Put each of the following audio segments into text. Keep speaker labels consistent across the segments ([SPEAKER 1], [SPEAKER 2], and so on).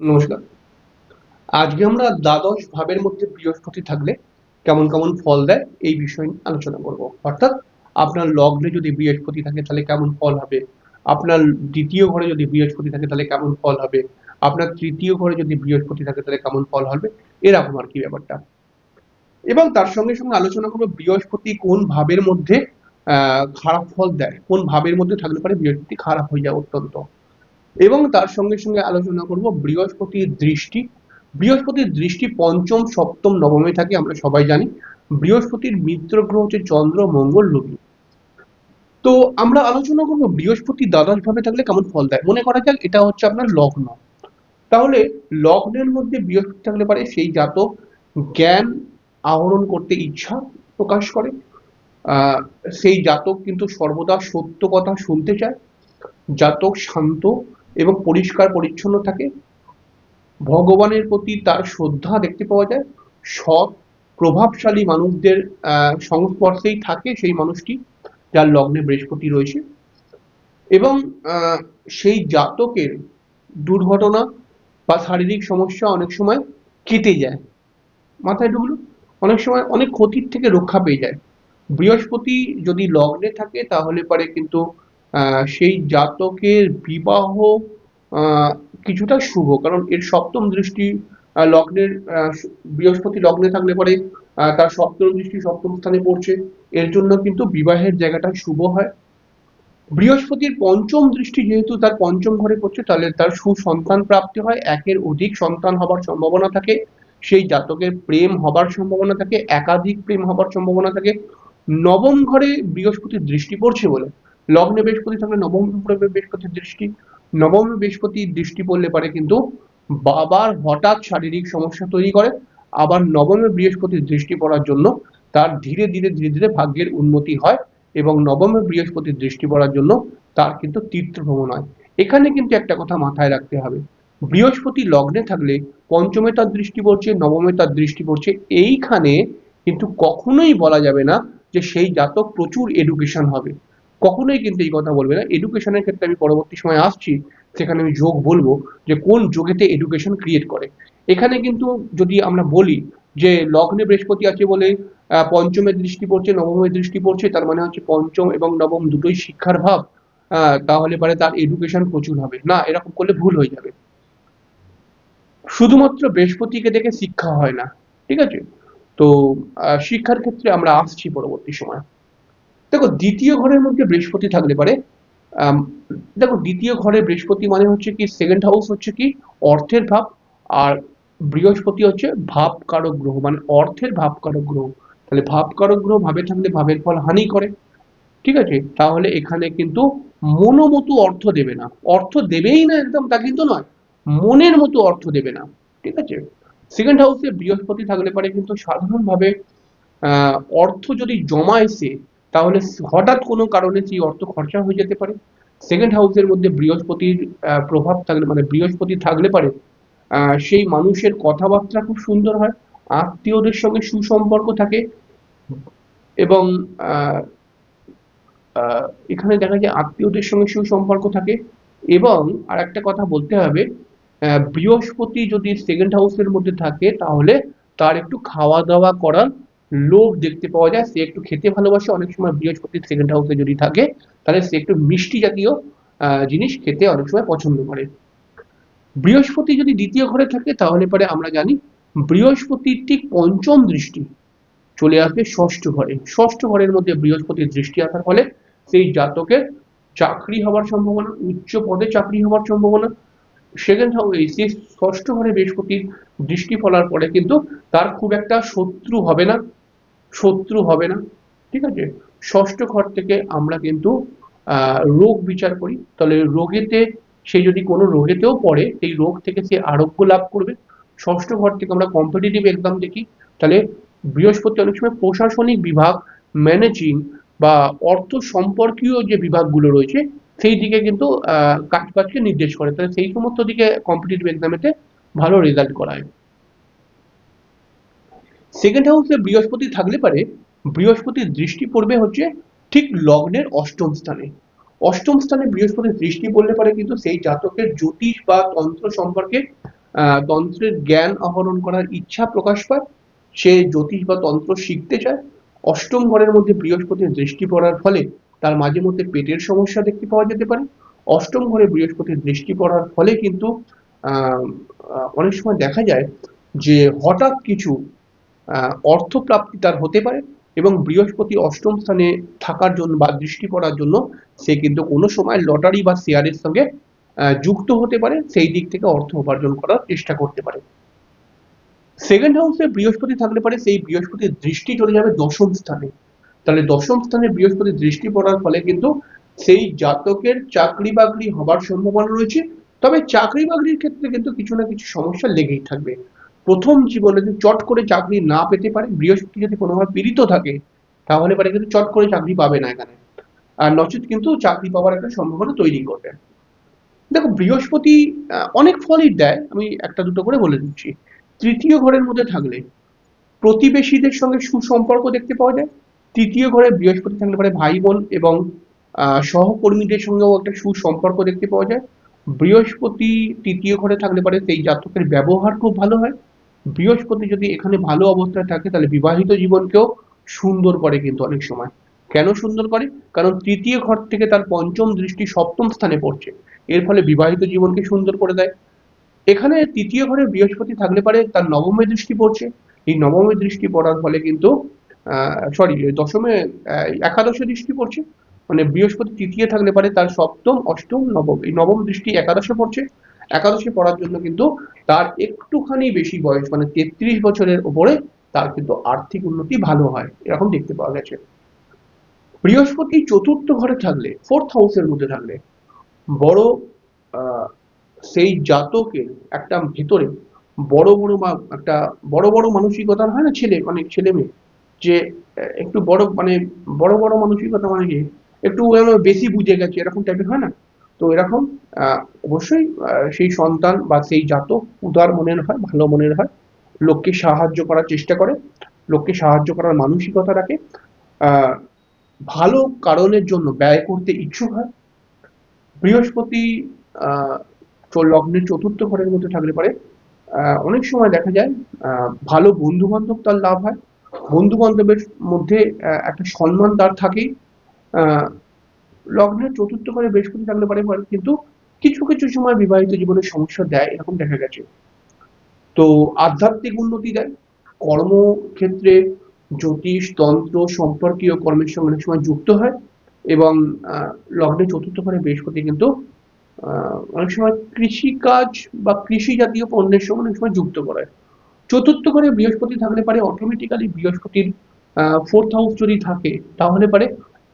[SPEAKER 1] নমস্কার। আজকে আমরা দ্বাদশ ভাবের মধ্যে বৃহস্পতি থাকলে কেমন কেমন ফল দেয় এই বিষয় নিয়ে আলোচনা করব। অর্থাৎ আপনার লগ্নে যদি বৃহস্পতি থাকে তাহলে কেমন ফল হবে? আপনার দ্বিতীয় ঘরে যদি বৃহস্পতি থাকে তাহলে কেমন ফল হবে? আপনার তৃতীয় ঘরে যদি বৃহস্পতি থাকে তাহলে কেমন ফল হবে? এরকম আর কি ব্যাপারটা। এবং তার সঙ্গে সঙ্গে আলোচনা করব বৃহস্পতি কোন ভাবের মধ্যে খারাপ ফল দেয়। কোন ভাবের মধ্যে থাকলে পারে বৃহস্পতি খারাপ হয়ে যায় অত্যন্ত। এবং তার সঙ্গে সঙ্গে আলোচনা করব বৃহস্পতির দৃষ্টি। বৃহস্পতির দৃষ্টি পঞ্চম, সপ্তম, নবমে থাকে, আমরা সবাই জানি। বৃহস্পতির মিত্র গ্রহ হচ্ছে চন্দ্র, মঙ্গল রবি তো আমরা আলোচনা করব বৃহস্পতি দ্বাদশ ভাবে থাকলে কেমন ফল দেয়? মনে করা যাক, এটা হচ্ছে আপনার লগ্ন। তাহলে লগ্নের মধ্যে বৃহস্পতি থাকলে পারে সেই জাতক জ্ঞান আহরণ করতে ইচ্ছা প্রকাশ করে। সেই জাতক কিন্তু সর্বদা সত্য কথা শুনতে চায়। জাতক শান্ত এবং পরিষ্কার পরিচ্ছন্ন থাকে। ভগবানের প্রতি তার শ্রদ্ধা দেখতে পাওয়া যায়। সৎ, প্রভাবশালী মানুষদের সংস্পর্শেই থাকে সেই মানুষটি যার লগ্নে বৃহস্পতি রয়েছে। এবং সেই জাতকের দুর্ঘটনা বা শারীরিক সমস্যা অনেক সময় কেটে যায়। মাথায় ঢুকলো? অনেক সময় অনেক ক্ষতির থেকে রক্ষা পেয়ে যায়। বৃহস্পতি যদি লগ্নে থাকে তাহলে পরে কিন্তু সেই জাতকের বিবাহ কিছুটা শুভ। কারণ এর সপ্তম দৃষ্টি লগ্নের বৃহস্পতি লগ্নে থাকলে পরে তার সপ্তম দৃষ্টি সপ্তম স্থানে পড়ছে। এর জন্য কিন্তু বিবাহের জায়গাটা শুভ হয়। বৃহস্পতির পঞ্চম দৃষ্টি যেহেতু তার পঞ্চম ঘরে পড়ছে, তাহলে তার সুসন্তান প্রাপ্তি হয়। একের অধিক সন্তান হবার সম্ভাবনা থাকে। সেই জাতকের প্রেম হবার সম্ভাবনা থাকে। একাধিক প্রেম হবার সম্ভাবনা থাকে। নবম ঘরে বৃহস্পতির দৃষ্টি পড়ছে বলে। লগ্নে বৃহস্পতি থাকলে নবম বৃহস্পতির দৃষ্টি, নবম বৃহস্পতির দৃষ্টি পড়লে পারে কিন্তু বাবার হঠাৎ শারীরিক সমস্যা তৈরি করে, আবার নবমে বৃহস্পতির দৃষ্টি পড়ার জন্য তার ধীরে ধীরে ধীরে ধীরে ভাগ্যের উন্নতি হয় এবং নবমে বৃহস্পতির দৃষ্টি পড়ার জন্য তার কিন্তু তীর্থ ভ্রমণ হয়। এখানে কিন্তু একটা কথা মাথায় রাখতে হবে। বৃহস্পতি লগ্নে থাকলে পঞ্চমে তার দৃষ্টি পড়ছে, নবমে তার দৃষ্টি পড়ছে, এইখানে কিন্তু কখনোই বলা যাবে না যে সেই জাতক প্রচুর এডুকেশন হবে। কখনোই কিন্তু এই কথা বলবে না। এডুকেশনের ক্ষেত্রে আমি পরবর্তী সময় আসছি, সেখানে আমি যোগ বলব যে কোন যোগেতে এডুকেশন ক্রিয়েট করে। এখানে কিন্তু যদি আমরা বলি যে লগ্নে বৃহস্পতি আছে বলে পঞ্চমের দৃষ্টি পড়ছে নবমের দৃষ্টি পড়ছে, তার মানে হচ্ছে পঞ্চম এবং নবম দুটোই শিক্ষার ভাব তাহলে পরে তার এডুকেশন প্রচুর হবে। না, এরকম করলে ভুল হয়ে যাবে। শুধুমাত্র বৃহস্পতিকে দেখে শিক্ষা হয় না, ঠিক আছে? তো শিক্ষার ক্ষেত্রে আমরা আসছি পরবর্তী সময়। দেখো, দ্বিতীয় ঘরের মধ্যে বৃহস্পতি থাকলে পারে দেখো, দ্বিতীয় ঘরে বৃহস্পতি মানে হচ্ছে কি সেকেন্ড হাউস হচ্ছে কি, অর্থের ভাব, আর বৃহস্পতি হচ্ছে ভাব কারক গ্রহ মানে অর্থের ভাব কারক গ্রহ। তাহলে ভাব কারক গ্রহ ভাবে থাকলে ভাবের ফল হানি করে, ঠিক আছে? তাহলে এখানে কিন্তু মনোমতো অর্থ দেবে না। অর্থ দেবেই না একদম, তা কিন্তু নয়। মনের মতো অর্থ দেবে না, ঠিক আছে? সেকেন্ড হাউসে বৃহস্পতি থাকলে পারে কিন্তু সাধারণভাবে অর্থ যদি জমা এসে তাহলে হঠাৎ কোনো কারণে সেই অর্থ খরচা হয়ে যেতে পারে? সেকেন্ড হাউসের মধ্যে বৃহস্পতির প্রভাব থাকলে মানে বৃহস্পতি থাকলে পারে সেই মানুষের কথাবার্তা খুব সুন্দর হয়, আত্মীয়দের সঙ্গে সুসম্পর্ক থাকে এবং এখানে দেখা যায় আত্মীয়দের সঙ্গে সুসম্পর্ক থাকে এবং আর একটা কথা বলতে হবে বৃহস্পতি যদি সেকেন্ড হাউসের মধ্যে থাকে তাহলে তার একটু খাওয়া দাওয়া করার লোভ দেখতে পাওয়া যায়, সে একটু খেতে ভালোবাসে, অনেক সময় বৃহস্পতি সেকেন্ড হাউসে যদি থাকে, তাহলে সে একটু মিষ্টি জাতীয় জিনিস খেতে অনেক সময় পছন্দ করে। বৃহস্পতি যদি দ্বিতীয় ঘরে থাকে, তাহলে পরে আমরা জানি বৃহস্পতির ঠিক পঞ্চম দৃষ্টি চলে আসবে ষষ্ঠ ঘরে। ষষ্ঠ ঘরের মধ্যে বৃহস্পতির দৃষ্টি আসার ফলে সেই জাতকের চাকরি হওয়ার সম্ভাবনা, উচ্চ পদে চাকরি হওয়ার সম্ভাবনা সেকেন্ড হাউস ষষ্ঠ ঘরে বৃহস্পতির দৃষ্টি ফলার পরে কিন্তু তার খুব একটা শত্রু হবে না। শত্রু হবে না ঠিক আছে? ষষ্ঠ ঘর থেকে আমরা কিন্তু রোগ বিচার করি। তাহলে রোগেতে সে যদি কোনো রোগেতেও পড়ে সেই রোগ থেকে সে আরোগ্য লাভ করবে। ষষ্ঠ ঘর থেকে আমরা কম্পিটিটিভ এক্সাম দেখি। তাহলে বৃহস্পতি অনেক সময় প্রশাসনিক বিভাগ ম্যানেজিং বা অর্থ সম্পর্কীয় যে বিভাগগুলো রয়েছে সেই দিকে কিন্তু আহ, কাজ কাজকে নির্দেশ করে। তাহলে সেই সমস্ত দিকে কম্পিটিটিভ এক্সামেতে ভালো রেজাল্ট করায় সেকেন্ড হাউসে বৃহস্পতি থাকলে পারে, বৃহস্পতির দৃষ্টি পড়বে হচ্ছে ঠিক লগ্নের অষ্টম স্থানে। অষ্টম স্থানে বৃহস্পতির দৃষ্টি পড়লে পারে কিন্তু সেই জাতকের জ্যোতিষ বা তন্ত্র সম্পর্কে তন্ত্রের জ্ঞান আহরণ করার ইচ্ছা প্রকাশ পায়, সে জ্যোতিষ বা তন্ত্র শিখতে চায়। অষ্টম ঘরের মধ্যে বৃহস্পতির দৃষ্টি পড়ার ফলে তার মাঝে মধ্যে পেটের সমস্যা দেখতে পাওয়া যেতে পারে। অষ্টম ঘরে বৃহস্পতির দৃষ্টি পড়ার ফলে কিন্তু অনেক সময় দেখা যায় যে হঠাৎ কিছু অর্থপ্রাপ্তি তার হতে পারে এবং বৃহস্পতি অষ্টম স্থানে থাকার জন্য বা দৃষ্টি পড়ার জন্য সে কিন্তু কোনো সময় লটারি বা শেয়ারের সঙ্গে যুক্ত হতে পারে। সেই দিক থেকে অর্থ উপার্জন করার চেষ্টা করতে পারে। সেকেন্ড হাউসে বৃহস্পতি থাকলে পারে, সেই বৃহস্পতির দৃষ্টি চলে যাবে দশম স্থানে। তাহলে দশম স্থানে বৃহস্পতির দৃষ্টি পড়ার ফলে কিন্তু সেই জাতকের চাকরি বাকরি হবার সম্ভাবনা রয়েছে। তবে চাকরি বাকরির ক্ষেত্রে কিন্তু কিছু না কিছু সমস্যা লেগেই থাকবে। প্রথম জীবনে যদি চট করে চাকরি না পেতে পারে, বৃহস্পতি যদি কোনোভাবে পীড়িত থাকে, তাহলে পারে কিন্তু চট করে চাকরি পাবে না এখানে। আর নচেত কিন্তু চাকরি পাওয়ার একটা সম্ভাবনা তৈরি করবে। দেখো, বৃহস্পতি অনেক ফলই দেয়, আমি একটা দুটো করে বলে দিচ্ছি। তৃতীয় ঘরের মধ্যে থাকলে প্রতিবেশীদের সঙ্গে সুসম্পর্ক দেখতে পাওয়া যায়। তৃতীয় ঘরে বৃহস্পতি থাকলে পারে ভাই বোন এবং সহকর্মীদের সঙ্গেও একটা সুসম্পর্ক দেখতে পাওয়া যায়। বৃহস্পতি তৃতীয় ঘরে থাকলে পারে সেই জাতকের ব্যবহার খুব ভালো হয়। বৃহস্পতি যদি এখানে ভালো অবস্থায় থাকে, তাহলে বিবাহিত জীবনকেও সুন্দর করে কিন্তু অনেক সময়। কেন সুন্দর করে? কারণ তৃতীয় ঘর থেকে তার পঞ্চম দৃষ্টি সপ্তম স্থানে পড়ছে। এর ফলে বিবাহিত জীবনকে সুন্দর করে দেয়। এখানে তৃতীয় ঘরে বৃহস্পতি থাকলে পারে তার নবমে দৃষ্টি পড়ছে। এই নবমে দৃষ্টি পড়ার ফলে কিন্তু সরি দশমে একাদশে দৃষ্টি পড়ছে। মানে বৃহস্পতি তৃতীয় থাকলে পারে তার সপ্তম, অষ্টম, নবম, এই নবম দৃষ্টি একাদশে পড়ছে। একাদশে পড়ার জন্য কিন্তু তার একটুখানি বেশি বয়স মানে তেত্রিশ বছরের উপরে তার কিন্তু আর্থিক উন্নতি ভালো হয়, এরকম দেখতে পাওয়া গেছে। বৃহস্পতি চতুর্থ ঘরে থাকলে ফোর্থ হাউসের মধ্যে থাকলে, বড় সেই জাতকের একটা ভেতরে বড় বড় একটা বড় বড় মানসিকতার হয় না ছেলে মানে ছেলে মেয়ে, যে একটু বড় মানে বড় বড় মানসিকতা মানে একটু বেশি বুঝে গেছে, এরকম টাইপের হয় না? তো এরকম অবশ্যই সেই সন্তান বা সেই জাতক উদার মনের হয়, ভালো মনের হয়, লোককে সাহায্য করার চেষ্টা করে, লোককে সাহায্য করার মানসিকতা রাখে ভালো কারণের জন্য ব্যয় করতে ইচ্ছুক হয়, বৃহস্পতি লগ্নের চতুর্থ ঘরের মধ্যে থাকলে পারে অনেক সময় দেখা যায় ভালো বন্ধু বান্ধব তার লাভ হয় বন্ধু বান্ধবের মধ্যে একটা সম্মান তার থাকেই লগ্নের চতুর্থ ঘরে বৃহস্পতি থাকলে পারে কিন্তু কিছু কিছু সময় বিবাহিত জীবনে সমস্যা দেয় এরকম দেখা গেছে। তো আধ্যাত্মিক উন্নতি দেয় কর্মক্ষেত্রে জ্যোতিষ তন্ত্র সম্পর্কীয় কর্মের সঙ্গে অনেক সময় যুক্ত হয় এবং আহ, লগ্নে চতুর্থ ঘরে বৃহস্পতি কিন্তু অনেক সময় কৃষিকাজ বা কৃষি জাতীয় পণ্যের সঙ্গে অনেক সময় যুক্ত করায় চতুর্থ ঘরে বৃহস্পতি থাকলে পারে অটোমেটিক্যালি বৃহস্পতির ফোর্থ হাউস যদি থাকে তাহলে পারে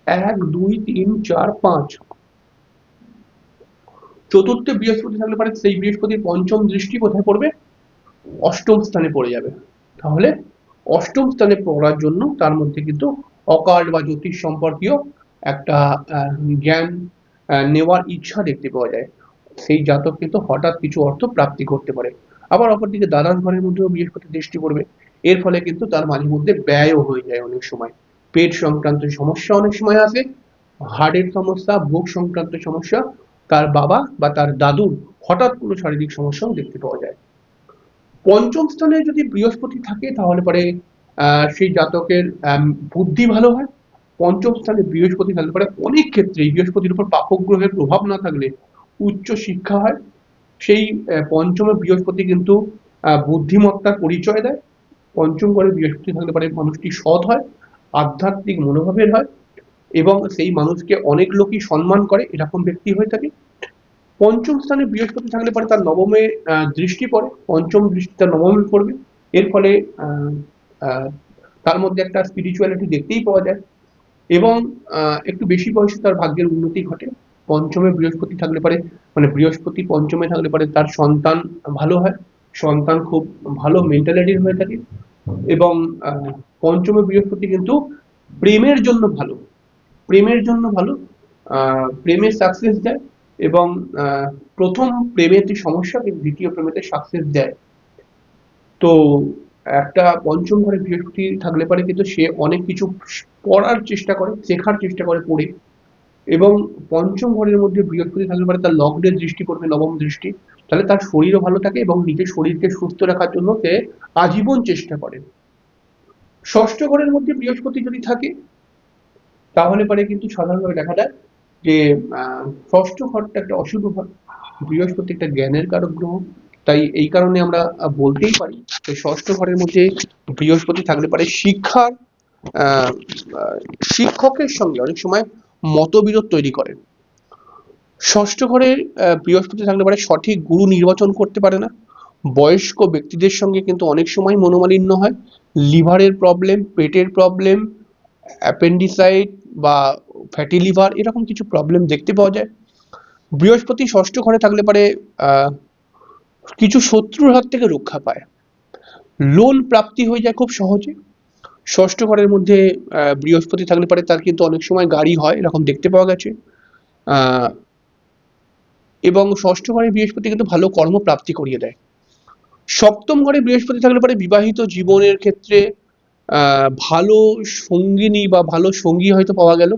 [SPEAKER 1] এক, দুই, তিন, চার, পাঁচ। চতুর্থে বৃহস্পতি থাকলে পারে সেই বৃহস্পতির পঞ্চম দৃষ্টি কোথায় পড়বে? অষ্টম স্থানে পড়ে যাবে। তাহলে অষ্টম স্থানে পড়ার জন্য তার মধ্যে কিন্তু অকাল্ট বা জ্যোতিষ সম্পর্কীয় একটা জ্ঞান নেওয়ার ইচ্ছা দেখতে পাওয়া যায়। সেই জাতক কিন্তু হঠাৎ কিছু অর্থ প্রাপ্তি করতে পারে। আবার অপরদিকে দ্বাদশ ঘরের মধ্যেও বৃহস্পতি দৃষ্টি পড়বে। এর ফলে কিন্তু তার মাঝে মধ্যে ব্যয়ও হয়ে যায় অনেক সময়। পেট সংক্রান্ত সমস্যা অনেক সময় আসে হার্টের সমস্যা, বুক সংক্রান্ত সমস্যা, তার বাবা বা তার দাদুর হঠাৎ কোনো শারীরিক সমস্যাও দেখতে পাওয়া যায়। পঞ্চম স্থানে যদি বৃহস্পতি থাকে তাহলে পরে সেই জাতকের বুদ্ধি ভালো হয়। পঞ্চম স্থানে বৃহস্পতি থাকলে পরে অনেক ক্ষেত্রে বৃহস্পতির উপর পাপক গ্রহের প্রভাব না থাকলে উচ্চ শিক্ষা হয়। সেই পঞ্চমে বৃহস্পতি কিন্তু বুদ্ধিমত্তার পরিচয় দেয়। পঞ্চম ঘরে বৃহস্পতি থাকলে পারে মানুষটি সৎ হয়। আধ্যাত্মিক মনোভাবের হয় এবং সেই মানুষকে অনেক লোকই সম্মান করে, এরকম ব্যক্তি হয়ে থাকে। পঞ্চম স্থানে বৃহস্পতি থাকলে পরে তার নবমে দৃষ্টি পড়ে। পঞ্চম দৃষ্টি তার নবমে পড়বে। এর ফলে তার মধ্যে একটা স্পিরিচুয়ালিটি দেখতেই পাওয়া যায় এবং একটু বেশি বয়সে তার ভাগ্যের উন্নতি ঘটে। পঞ্চমে বৃহস্পতি থাকলে পারে মানে বৃহস্পতি পঞ্চমে থাকলে পারে তার সন্তান ভালো হয়। সন্তান খুব ভালো মেন্টালিটির হয়ে থাকে এবং পঞ্চমে বৃহস্পতি কিন্তু প্রেমের জন্য ভালো। প্রেমের জন্য ভালো আহ, প্রেমের সাকসেস দেয় এবং প্রথম প্রেমের যে সমস্যা কিন্তু দ্বিতীয় প্রেমেতে সাকসেস দেয়। তো একটা পঞ্চম ঘরে বৃহস্পতি থাকলে পারে কিন্তু সে অনেক কিছু পড়ার চেষ্টা করে শেখার চেষ্টা করে পড়ে। এবং পঞ্চম ঘরের মধ্যে বৃহস্পতি থাকলে পারে তার লগ্নের দৃষ্টি পড়বে নবম দৃষ্টি। তাহলে তার শরীরও ভালো থাকে এবং নিজের শরীরকে সুস্থ রাখার জন্য সে আজীবন চেষ্টা করে। ষষ্ঠ ঘরের মধ্যে বৃহস্পতি যদি থাকে, তাহলে পরে কিন্তু সাধারণভাবে দেখা যায় যে ষষ্ঠ ঘরটা একটা অশুভ ঘর। বৃহস্পতি একটা জ্ঞানের কারক গ্রহ। তাই এই কারণে আমরা বলতেই পারি যে ষষ্ঠ ঘরের মধ্যে বৃহস্পতি থাকলে পারে শিক্ষার শিক্ষকের সঙ্গে অনেক সময় মতবিরোধ তৈরি করে। ষষ্ঠ ঘরে বৃহস্পতি থাকলে পারে সঠিক গুরু নির্বাচন করতে পারে না। বয়স্ক ব্যক্তিদের সঙ্গে কিন্তু অনেক সময় মনোমালিন্য হয়। লিভারের প্রবলেম পেটের প্রবলেম অ্যাপেন্ডিসাইট বা ফ্যাটি লিভার এরকম কিছু প্রবলেম দেখতে পাওয়া যায়। বৃহস্পতি ষষ্ঠ ঘরে থাকলে পারে কিছু শত্রুর হাত থেকে রক্ষা পায়। লোন প্রাপ্তি হয়ে যায় খুব সহজে। ষষ্ঠ ঘরের মধ্যে বৃহস্পতি থাকলে পারে, তার কিন্তু অনেক সময় গাড়ি হয়, এরকম দেখতে পাওয়া গেছে। এবং ষষ্ঠ ঘরে বৃহস্পতি কিন্তু ভালো কর্মপ্রাপ্তি করিয়ে দেয়। সপ্তম ঘরে বৃহস্পতি থাকলে পরে বিবাহিত জীবনের ক্ষেত্রে ভালো সঙ্গিনী বা ভালো সঙ্গী হয়তো পাওয়া গেল।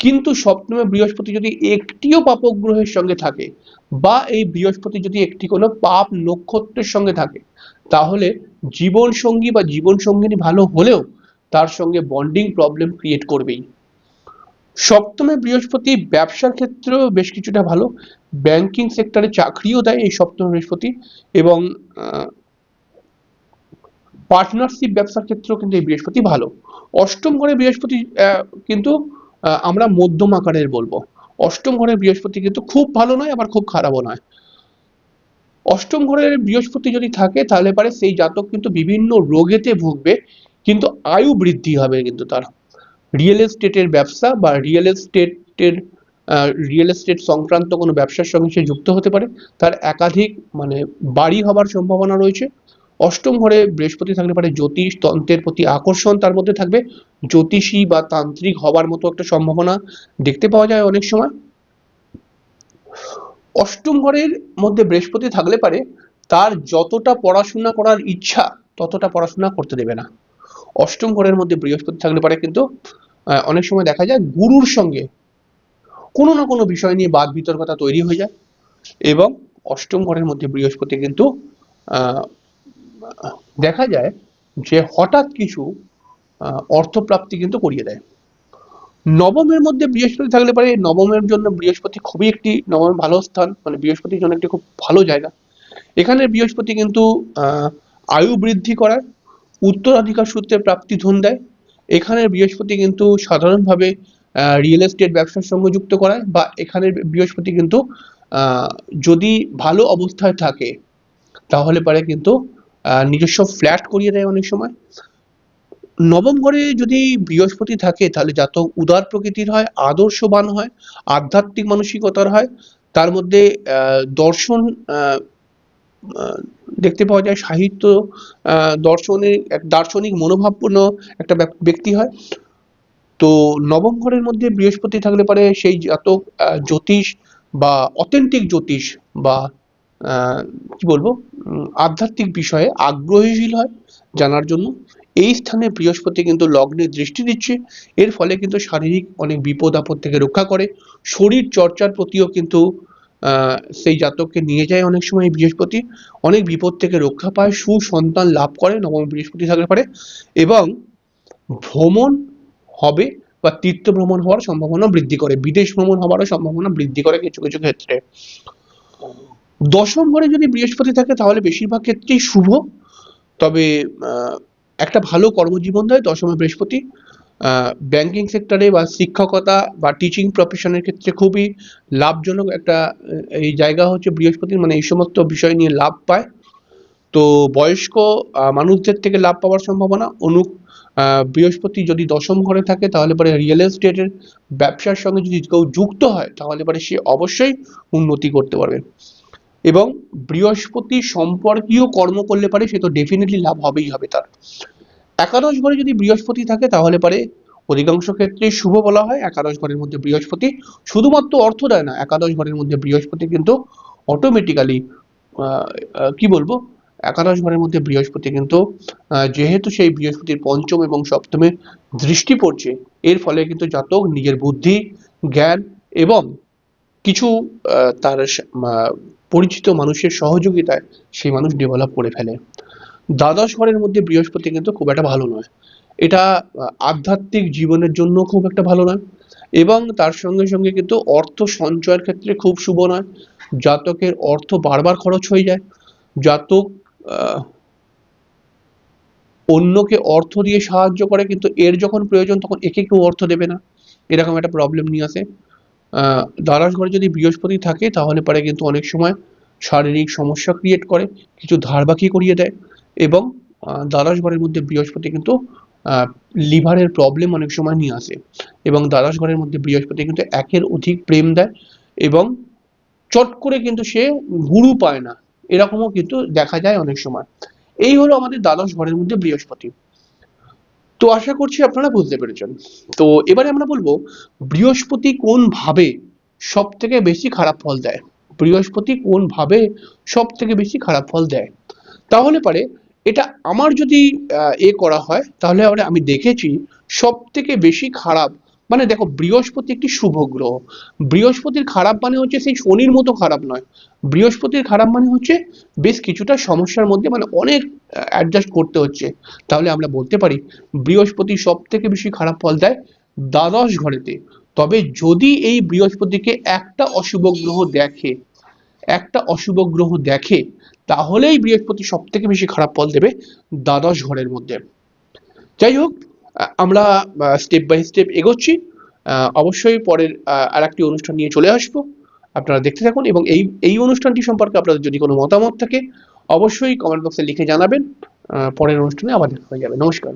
[SPEAKER 1] কিন্তু সপ্তমে বৃহস্পতি যদি একটিও পাপক গ্রহের সঙ্গে থাকে বা এই বৃহস্পতি যদি একটি কোনো পাপ নক্ষত্রের সঙ্গে থাকে, তাহলে জীবন সঙ্গী বা জীবন সঙ্গিনী ভালো হলেও তার সঙ্গে বন্ডিং প্রবলেম ক্রিয়েট করবেই। সপ্তমে বৃহস্পতি, ব্যবসার ক্ষেত্রেও বেশ কিছুটা ভালো। ব্যাংকিং সেক্টরে চাকরিও দেয় এই সপ্তম বৃহস্পতি এবং পার্টনারশিপ ব্যবসার ক্ষেত্রেও কিন্তু এই বৃহস্পতি ভালো। অষ্টম ঘরে বৃহস্পতি কিন্তু আমরা মধ্যম আকারের বলব। অষ্টম ঘরের বৃহস্পতি কিন্তু খুব ভালো নয়, আবার খুব খারাপও নয়। অষ্টম ঘরের বৃহস্পতি যদি থাকে, তাহলে পারে সেই জাতক কিন্তু বিভিন্ন রোগেতে ভুগবে, কিন্তু আয়ু বৃদ্ধি হবে কিন্তু তার। রিয়েল এস্টেটের ব্যবসা বা রিয়েল এস্টেটের রিয়েল এস্টেট সংক্রান্ত কোনো ব্যবসার সঙ্গে সে যুক্ত হতে পারে, তার একাধিক মানে বাড়ি হবার সম্ভাবনা রয়েছে। অষ্টম ঘরে বৃহস্পতি থাকলে পারে জ্যোতিষ, তন্ত্রের প্রতি আকর্ষণ তার মধ্যে থাকবে। জ্যোতিষী বা তান্ত্রিক হবার মতো একটা সম্ভাবনা দেখতে পাওয়া যায় অনেক সময়। অষ্টম ঘরের মধ্যে বৃহস্পতি থাকলে পারে তার যতটা পড়াশোনা করার ইচ্ছা ততটা পড়াশোনা করতে দেবে না। অষ্টম ঘরের মধ্যে বৃহস্পতি থাকলে পারে, কিন্তু অনেক সময় দেখা যায় গুরুর সঙ্গে কোনো না কোনো বিষয় নিয়ে বাদ বিতর্কতা তৈরি হয়ে যায় এবং অষ্টম ঘরের মধ্যে বৃহস্পতি কিন্তু দেখা যায় যে হঠাৎ কিছু অর্থপ্রাপ্তি কিন্তু করিয়ে দেয়। নবমের মধ্যে বৃহস্পতি থাকলে পারে, নবমের জন্য বৃহস্পতি খুবই একটি, নবম ভালো স্থান মানে বৃহস্পতির জন্য একটি খুব ভালো জায়গা। এখানে বৃহস্পতি কিন্তু আয়ু বৃদ্ধি করায় উত্তরাধিকার সূত্রে প্রাপ্তি ধন দেয়। এখানে বৃহস্পতি কিন্তু সাধারণভাবে রিয়েল এস্টেট ব্যবসার সঙ্গে যুক্ত করায় বা এখানে বৃহস্পতি কিন্তু যদি ভালো অবস্থায় থাকে, তাহলে পারে কিন্তু নিজস্ব ফ্ল্যাট করিয়ে দেয় অনেক সময়। নবম ঘরে যদি বৃহস্পতি থাকে, তাহলে জাতক উদার প্রকৃতির হয়, আদর্শবান হয়, আধ্যাত্মিক মানসিকতার হয়। তার মধ্যে দর্শন দেখতে পাওয়া যায় সাহিত্য দর্শনের এক দার্শনিক মনোভাবপূর্ণ একটা ব্যক্তি হয়। তো নবম ঘরের মধ্যে বৃহস্পতি থাকলে পারে সেই জাতক জ্যোতিষ বা অথেন্টিক জ্যোতিষ বা কি বলব আধ্যাত্মিক বিষয়ে আগ্রহীশীল হয় জানার জন্য। এই স্থানে বৃহস্পতি কিন্তু লগ্নে দৃষ্টি দিচ্ছে। এর ফলে কিন্তু শারীরিক অনেক বিপদ আপদ থেকে রক্ষা করে। শরীর চর্চার প্রতিও কিন্তু সেই জাতককে নিয়ে যায় অনেক সময় বৃহস্পতি। অনেক বিপদ থেকে রক্ষা পায়, সুসন্তান লাভ করে নবম বৃহস্পতি থাকলে পারে এবং ভ্রমণ হবে বা তীর্থ ভ্রমণ হওয়ার সম্ভাবনা বৃদ্ধি করে, বিদেশ ভ্রমণ হওয়ারও সম্ভাবনা বৃদ্ধি করে কিছু কিছু ক্ষেত্রে। দশম ঘরে যদি বৃহস্পতি থাকে তাহলে বেশিরভাগ ক্ষেত্রেই শুভ। তবে একটা ভালো কর্মজীবন দেয় দশমে বৃহস্পতি। ব্যাংকিং সেক্টরে বা শিক্ষকতা বা টিচিং প্রফেশনের ক্ষেত্রে খুবই লাভজনক একটা এই জায়গা হচ্ছে বৃহস্পতির মানে এই সমস্ত বিষয় নিয়ে লাভ পায়। তো বয়স্ক মানুষদের থেকে লাভ পাওয়ার সম্ভাবনা। অনু বৃহস্পতি যদি দশম ঘরে থাকে, তাহলে পরে রিয়েল এস্টেটের ব্যবসার সঙ্গে যদি কেউ যুক্ত হয়, তাহলে পরে সে অবশ্যই উন্নতি করতে পারবে। এবং বৃহস্পতি সম্পর্কীয় কর্ম করলে পারে সে তো ডেফিনেটলি লাভ হবেই হবে তার। একাদশ ঘরে যদি বৃহস্পতি থাকে, তাহলে পারে অধিকাংশ ক্ষেত্রে শুভ বলা হয়। একাদশ ঘরের মধ্যে বৃহস্পতি শুধুমাত্র অর্থ দেয় না, একাদশ ঘরের মধ্যে বৃহস্পতি কিন্তু অটোমেটিক্যালি কি বলব? একাদশ ঘরের মধ্যে বৃহস্পতি কিন্তু যেহেতু সেই বৃহস্পতির পঞ্চম এবং সপ্তমে দৃষ্টি পড়ছে, এর ফলে কিন্তু জাতক নিজের বুদ্ধি, জ্ঞান এবং কিছু তার পরিচিত মানুষের সহযোগিতায় সেই মানুষ ডেভেলপ করে ফেলে। দ্বাদশ ঘরের মধ্যে বৃহস্পতি কিন্তু খুব একটা ভালো নয়। এটা আধ্যাত্মিক জীবনের জন্য খুব একটা ভালো নয় এবং তার সঙ্গে সঙ্গে কিন্তু অর্থ সঞ্চয়ের ক্ষেত্রে খুব শুভ নয়। জাতকের অর্থ বারবার খরচ হয়ে যায়। জাতক অন্যকে অর্থ দিয়ে সাহায্য করে কিন্তু এর যখন প্রয়োজন তখন একে কেউ অর্থ দেবে না। এরকম একটা প্রবলেম নিয়ে আসে। দ্বাদশ ঘরে যদি বৃহস্পতি থাকে তাহলে পরে কিন্তু অনেক সময় শারীরিক সমস্যা ক্রিয়েট করে, কিছু ধারবাকি করিয়ে দেয়। এবং দ্বাদশ ঘরের মধ্যে বৃহস্পতি কিন্তু লিভারের প্রবলেম অনেক সময় নিয়ে আসে। এবং দ্বাদশ ঘরের মধ্যে বৃহস্পতি কিন্তু একের অধিক প্রেম দেয় এবং চট করে কিন্তু সে গুরু পায় না। এরকমও কিন্তু দেখা যায় অনেক সময়। এই হলো আমাদের দ্বাদশ ঘরের মধ্যে বৃহস্পতি। তো আশা করছি আপনারা বুঝতে পেরেছেন। তো এবারে আমরা বলব, বৃহস্পতি কোন ভাবে সব থেকে বেশি খারাপ ফল দেয়? বৃহস্পতি কোন ভাবে সব থেকে বেশি খারাপ ফল দেয়? তাহলে পারে এটা আমার যদি এ করা হয়, তাহলে আমি দেখেছি সব থেকে বেশি খারাপ মানে দেখো বৃহস্পতি একটি শুভ গ্রহ। বৃহস্পতির খারাপ মানে হচ্ছে সেই শনির মতো খারাপ নয়। বৃহস্পতির খারাপ মানে হচ্ছে বেশ কিছুটা সমস্যার মধ্যে মানে অনেক অ্যাডজাস্ট করতে হচ্ছে। তাহলে আমরা বলতে পারি, বৃহস্পতি সব থেকে বেশি খারাপ ফল দেয় দ্বাদশ ঘরেতে। তবে যদি এই বৃহস্পতিকে একটা অশুভ গ্রহ দেখে, একটা অশুভ গ্রহ দেখে তাহলেই বৃহস্পতি সব থেকে বেশি খারাপ ফল দেবে দ্বাদশ ঘরের মধ্যে। যাই হোক আমরা স্টেপ বাই স্টেপ এগোচ্ছি। অবশ্যই পরের আর একটি অনুষ্ঠান নিয়ে চলে আসব। আপনারা দেখতে থাকুন এবং এই এই অনুষ্ঠানটি সম্পর্কে আপনাদের যদি কোনো মতামত থাকে, অবশ্যই কমেন্ট বক্সে লিখে জানাবেন। পরের অনুষ্ঠানে আবার দেখা হয়ে যাবে। নমস্কার।